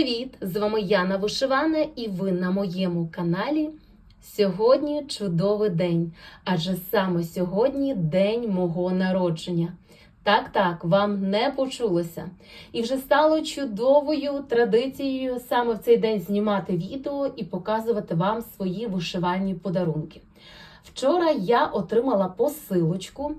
Привіт! З вами Яна Вишивана і ви на моєму каналі. Сьогодні чудовий день, адже саме сьогодні день мого народження. Так, так, вам не почулося. І вже стало чудовою традицією саме в цей день знімати відео і показувати вам свої вишивальні подарунки. Вчора я отримала посилочку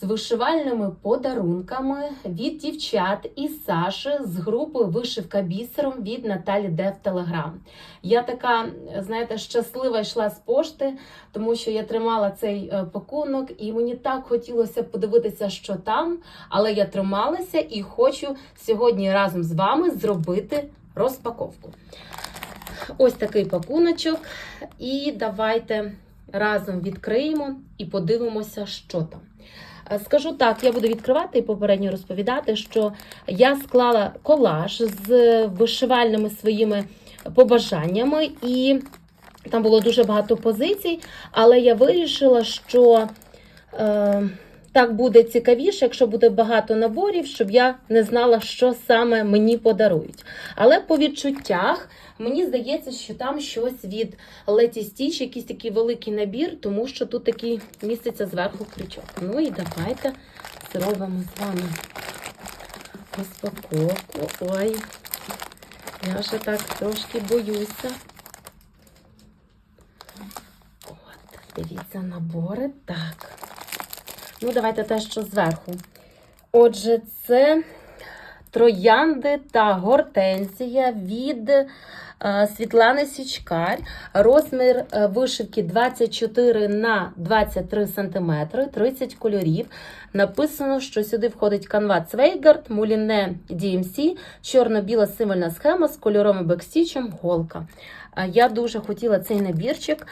з вишивальними подарунками від дівчат і Саші з групи Вишивка бісером від Наталі Дев Телеграм. Я така, знаєте, щаслива йшла з пошти, тому що я тримала цей е, пакунок, і мені так хотілося подивитися, що там. Але я трималася і хочу сьогодні разом з вами зробити розпаковку. Ось такий пакуночок. І давайте разом відкриємо і подивимося, що там. Е, Скажу так, я буду відкривати і попередньо розповідати, що я склала колаж з вишивальними своїми побажаннями, і там було дуже багато позицій, але я вирішила, що е, так буде цікавіше, якщо буде багато наборів, щоб я не знала, що саме мені подарують. Але по відчуттях мені здається, що там щось від Леті Стіч, якийсь такий великий набір, тому що тут такий міститься зверху крючок. Ну і давайте зробимо з вами розпаковку. Ой, я вже так трошки боюся. От, дивіться, набори. Так. Ну, давайте те, що зверху. Отже, це троянди та гортензія від е, Світлани Січкар. Розмір е, вишивки 24 на 23 см, 30 кольорів. Написано, що сюди входить канва Цвейгард, муліне DMC, чорно-біла символьна схема з кольоровим бекстічем, голка. Е, Я дуже хотіла цей набірчик.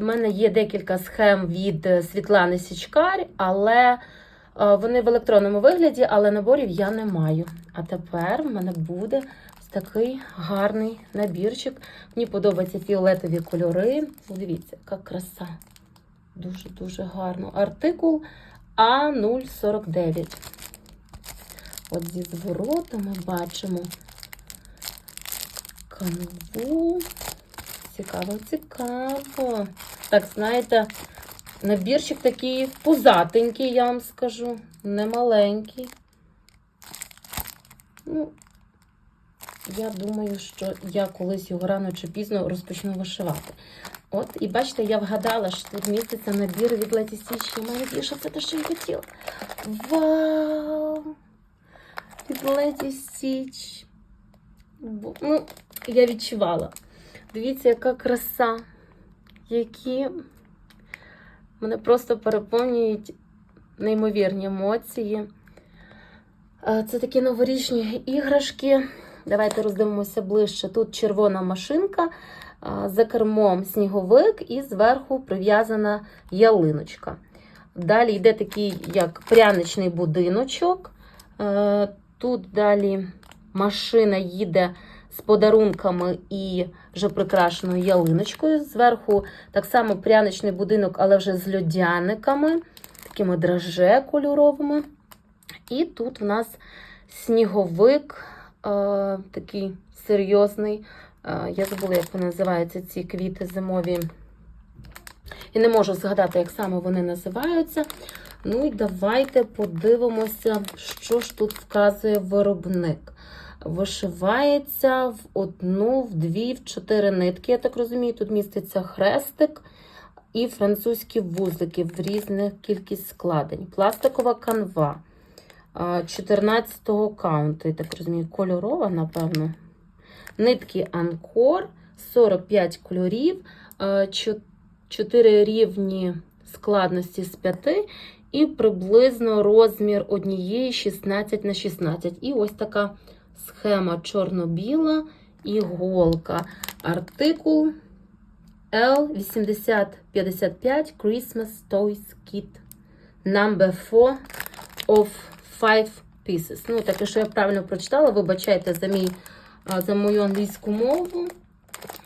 У мене є декілька схем від е, Світлани Січкар, але е, вони в електронному вигляді, але наборів я не маю. А тепер в мене буде такий гарний набірчик. Мені подобаються фіолетові кольори. Дивіться, яка краса. Дуже-дуже гарно. Артикул А049. От зі зворотами бачимо канву. Цікаво, цікаво. Так, знаєте, набірчик такий пузатенький, я вам скажу. Не маленький. Ну, я думаю, що я колись його рано чи пізно розпочну вишивати. От, і бачите, я вгадала, що тут міститься набір від Леті Стіч. У мене більше це те, що я хотіла. Вау! Від Леті Стіч. Бу- Ну, я відчувала. Дивіться, яка краса, які мене просто переповнюють неймовірні емоції. Е, Це такі новорічні іграшки. Давайте роздивимося ближче. Тут червона машинка, е, за кермом сніговик і зверху прив'язана ялиночка. Далі йде такий, як пряничний будиночок. Е, Тут далі машина їде з подарунками і вже прикрашеною ялиночкою. Зверху так само пряничний будинок, але вже з льодяниками, такими драже кольоровими. І тут в нас сніговик, е, такий серйозний. Е, я забула, як вони називаються, ці квіти зимові. І не можу згадати, як саме вони називаються. Ну і давайте подивимося, що ж тут вказує виробник. Вишивається в одну, в дві, в чотири нитки. Я так розумію, тут міститься хрестик і французькі вузлики в різних кількість складень. Пластикова канва 14-го каунту, я так розумію, кольорова, напевно. Нитки Анкор, 45 кольорів, 4 рівні складності з 5 і приблизно розмір однієї 16 на 16. І ось така схема чорно-біла і голка. Артикул L8055 Christmas Toys Kit Number 4 of 5 pieces. Ну, так, якщо я правильно прочитала, вибачайте за, мій, за мою англійську мову.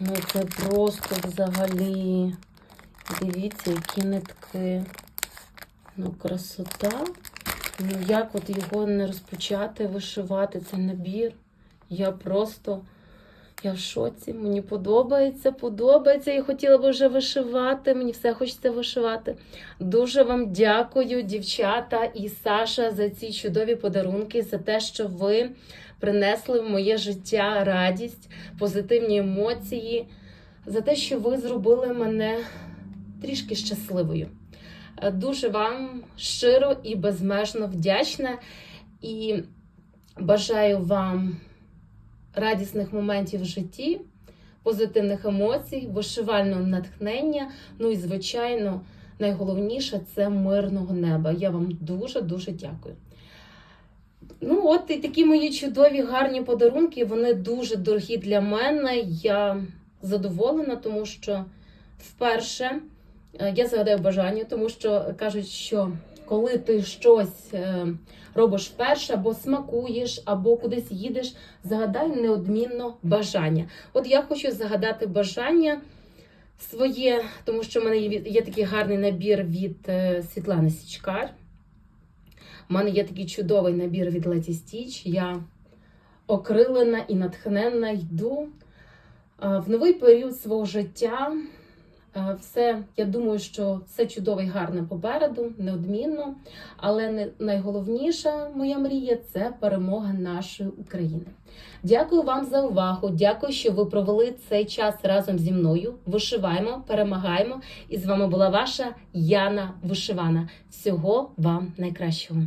Ну, це просто взагалі. Дивіться, які нитки. Ну, красота. Ну, як от його не розпочати вишивати, цей набір. Я просто я в шоці. Мені подобається, подобається. Я хотіла б вже вишивати. Мені все хочеться вишивати. Дуже вам дякую, дівчата і Саша, за ці чудові подарунки, за те, що ви принесли в моє життя радість, позитивні емоції, за те, що ви зробили мене трішки щасливою. Е, Дуже вам щиро і безмежно вдячна і бажаю вам радісних моментів в житті, позитивних емоцій, вишивального натхнення. Ну і, звичайно, найголовніше це мирного неба. Я вам дуже дуже дякую. Ну, от і такі мої чудові, гарні подарунки. Вони дуже дорогі для мене. Я задоволена, тому що вперше я загадаю бажання, тому що кажуть, що коли ти щось е, робиш вперше, або смакуєш, або кудись їдеш, загадай неодмінно бажання. От я хочу загадати бажання своє, тому що в мене є, є такий гарний набір від е, Світлани Січкар. У мене є такий чудовий набір від Леті Стіч. Я окрилена і натхненна йду е, в новий період свого життя. Е, Все, я думаю, що все чудове і гарне попереду, неодмінно. Але найголовніша моя мрія це перемога нашої України. Дякую вам за увагу. Дякую, що ви провели цей час разом зі мною. Вишиваємо, перемагаємо. І з вами була ваша Яна Вишивана. Всього вам найкращого.